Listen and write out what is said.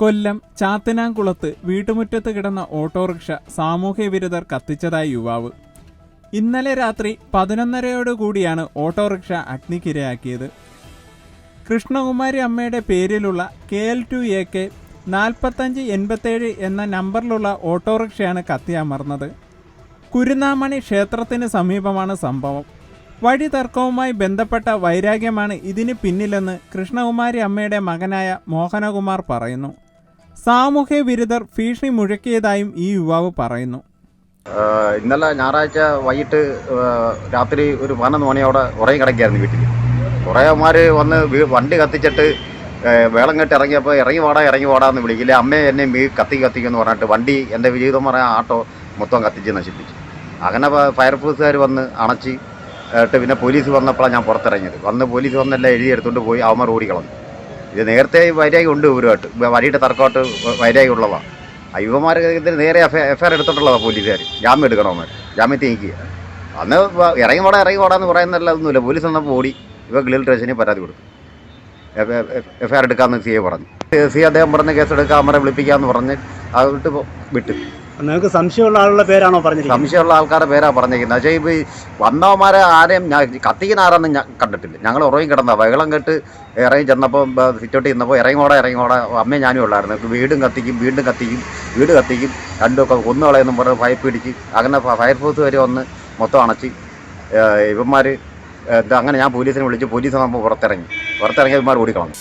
കൊല്ലം ചാത്തനാംകുളത്ത് വീട്ടുമുറ്റത്ത് കിടന്ന ഓട്ടോറിക്ഷ സാമൂഹ്യ വിരുദ്ധർ കത്തിച്ചതായി യുവാവ്. ഇന്നലെ രാത്രി പതിനൊന്നരയോടുകൂടിയാണ് ഓട്ടോറിക്ഷ അഗ്നിക്കിരയാക്കിയത്. കൃഷ്ണകുമാരി അമ്മയുടെ പേരിലുള്ള K L two A K നാൽപ്പത്തഞ്ച് എൺപത്തേഴ് എന്ന നമ്പറിലുള്ള ഓട്ടോറിക്ഷയാണ് കത്തിയമർന്നത്. കുരുനാമണി ക്ഷേത്രത്തിന് സമീപമാണ് സംഭവം. വഴി തർക്കവുമായി ബന്ധപ്പെട്ട വൈരാഗ്യമാണ് ഇതിന് പിന്നിലെന്ന് കൃഷ്ണകുമാരി അമ്മയുടെ മകനായ മോഹനകുമാർ പറയുന്നു. സാമൂഹ്യ വിരുദ്ധർ ഭീഷണി മുഴക്കിയതായും ഈ യുവാവ് പറയുന്നു. ഇന്നലെ ഞായറാഴ്ച വൈകിട്ട് രാത്രി ഒരു പതിനൊന്ന് അവിടെ ഉറങ്ങി കിടക്കായിരുന്നു വീട്ടിൽ. കുറേമാർ വന്ന് വണ്ടി കത്തിച്ചിട്ട് വേളം കെട്ട് ഇറങ്ങിയപ്പോൾ ഇറങ്ങി വാടാ ഇറങ്ങി വാടാന്ന് വിളിക്കില്ല അമ്മയെ എന്നെ മീ കത്തി കത്തിക്കുമെന്ന് പറഞ്ഞിട്ട് വണ്ടി എന്റെ ജീവിതം പറയാൻ ആട്ടോ മൊത്തം കത്തിച്ച് നശിപ്പിച്ചു. അങ്ങനെ ഫയർഫോഴ്സുകാർ വന്ന് അണച്ച് ഏട്ട് പിന്നെ പോലീസ് വന്നപ്പോഴാണ് ഞാൻ പുറത്തിറങ്ങിയത്. വന്ന് പോലീസ് വന്നെല്ലാം എഴുതി എടുത്തുകൊണ്ട് പോയി അവന്മാർ ഓടിക്കളഞ്ഞു. ഇത് നേരത്തെ വൈരാഗ്യം ഉണ്ട് ഇവരുമായിട്ട്. വഴിയുടെ തർക്കമായിട്ട് വൈരാഗ്യം ഉള്ളതാണ് ഇവന്മാർക്ക് ഇതിന് നേരെ എഫ് എഫ് ഐ എടുത്തിട്ടുള്ളതാണ് പോലീസുകാർ ജാമ്യം എടുക്കണമെന്ന് ജാമ്യത്തിൽ നീക്കുക അന്ന് ഇറങ്ങി പോടാ ഇറങ്ങി പോടാന്ന് പറയുന്നതല്ല ഒന്നുമില്ല പോലീസ് വന്നപ്പോൾ ഓടി. ഇവ ഗ്ലിൽ ട്രേഷനെ പരാതി കൊടുത്തു. എഫ് ഐ ആർ എടുക്കാമെന്ന് സി എ പറഞ്ഞു. സി അദ്ദേഹം പറഞ്ഞ് കേസെടുക്കാം അമ്മരെ വിളിപ്പിക്കാമെന്ന് പറഞ്ഞ് അത് വിട്ട് വിട്ടു. നിങ്ങൾക്ക് സംശയമുള്ള ആളുടെ പേരാണോ പറഞ്ഞത് സംശയമുള്ള ആൾക്കാരുടെ പേരാ പറഞ്ഞിരിക്കുന്നത്. പക്ഷേ ഇപ്പോൾ ഈ വന്നവന്മാരെ ആരെയും ഞാൻ കത്തിക്കുന്ന ആരാന്ന് ഞാൻ കണ്ടിട്ടില്ല. ഞങ്ങൾ ഉറങ്ങി കിടന്ന വെള്ളം കെട്ട് ഇറങ്ങി ചെന്നപ്പോൾ സിറ്റോട്ടി ചെന്നപ്പോൾ ഇറങ്ങിയോടെ ഇറങ്ങിയോടെ അമ്മയും ഞാനും ഉള്ളായിരുന്നു. വീടും കത്തിക്കും വീണ്ടും കത്തിക്കും വീട് കത്തിക്കും രണ്ടുമൊക്കെ കൊന്നുകളയെന്നും പറഞ്ഞ് ഫയർ പിടിച്ച്. അങ്ങനെ ഫയർ ഫയർഫോഴ്സ് വരെ വന്ന് മൊത്തം അണച്ച് ഇവന്മാർ അങ്ങനെ ഞാൻ പോലീസിനെ വിളിച്ച് പോലീസ് വന്നപ്പോൾ പുറത്തിറങ്ങി. പുറത്തിറങ്ങി ഇവന്മാർ ഓടിക്കളഞ്ഞു.